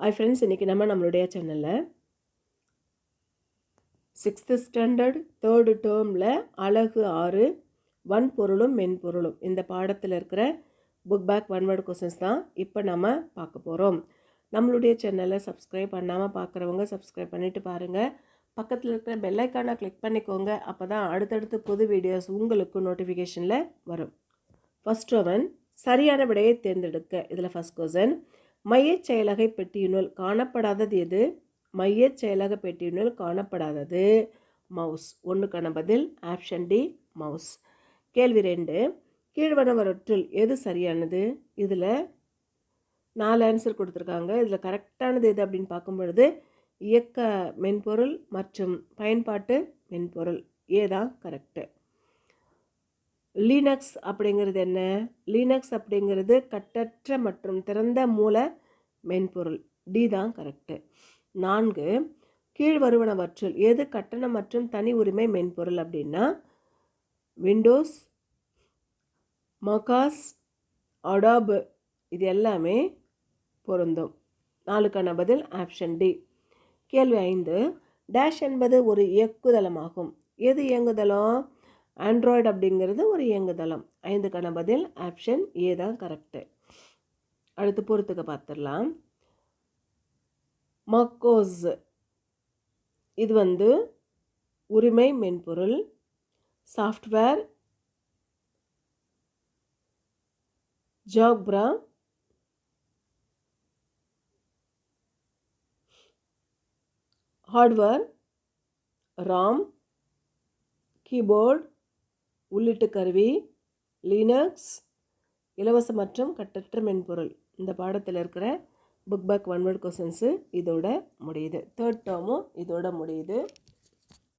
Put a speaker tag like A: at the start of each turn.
A: Hi friends இன்றைக்கி நம்ம நம்மளுடைய சேனலில் சிக்ஸ்த்து ஸ்டாண்டர்ட் தேர்டு டேர்மில் அழகு ஆறு வன்பொருளும் மென்பொருளும். இந்த பாடத்தில் இருக்கிற book back one word questions தான் இப்போ நம்ம பார்க்க போகிறோம் நம்மளுடைய சேனலை சப்ஸ்கிரைப் பண்ணாமல் பார்க்குறவங்க சப்ஸ்கிரைப் பண்ணிவிட்டு பாருங்கள் பக்கத்தில் இருக்கிற பெல்லைக்கானை கிளிக் பண்ணிக்கோங்க. அப்போ தான் அடுத்தடுத்து புது வீடியோஸ் உங்களுக்கு நோட்டிஃபிகேஷனில் வரும். ஃபஸ்ட் ஒன் சரியான விடையை தேர்ந்தெடுக்க. இதில் ஃபஸ்ட் கொஸ்டின் மையச் செயலகை பெட்டியினுள் காணப்படாதது எது? மையச் செயலக பெட்டியினுள் காணப்படாதது. மவுஸ். ஒன்றுக்கான பதில் ஆப்ஷன் டி மவுஸ். கேள்வி ரெண்டு. கீழ்வனவற்றுள் எது சரியானது? இதில் நாலு ஆன்சர் கொடுத்துருக்காங்க. இதில் கரெக்டானது எது அப்படின்னு பார்க்கும் பொழுது இயக்க மென்பொருள் மற்றும் பயன்பாட்டு மென்பொருள். ஏதான் தான் கரெக்டு லீனக்ஸ் அப்படிங்கிறது என்ன? லீனக்ஸ் அப்படிங்கிறது கட்டற்ற மற்றும் திறந்த மூல மென்பொருள். டி தான் கரெக்டு நான்கு கீழ் வருவனவற்றில் எது கட்டணம் மற்றும் தனி உரிமை மென்பொருள் அப்படின்னா விண்டோஸ் மொகாஸ் அடாபு இது எல்லாமே பொருந்தும். நாலுக்கான பதில் ஆப்ஷன் டி கேள்வி ஐந்து டேஷ் என்பது ஒரு இயக்குதளமாகும். எது இயங்குதளம்? ஆண்ட்ராய்டு அப்படிங்கிறது ஒரு இயங்குதளம். ஐந்துக்கான பதில் ஆப்ஷன் ஏ தான் கரெக்டு அடுத்து பொறுத்துக்க பார்த்துடலாம் மக்கோஸ் இது வந்து உரிமை மென்பொருள் சாஃப்ட்வேர் ஜாக்ப்ரா ஹார்ட்வேர் ராம் கீபோர்டு உள்ளிட்டு கருவி லீனக்ஸ் இலவச மற்றும் கட்டற்ற மென்பொருள். இந்த பாடத்தில் இருக்கிற book back one word questions இதோட முடியுது. தேர்ட் டேர்மும் இதோட முடியுது.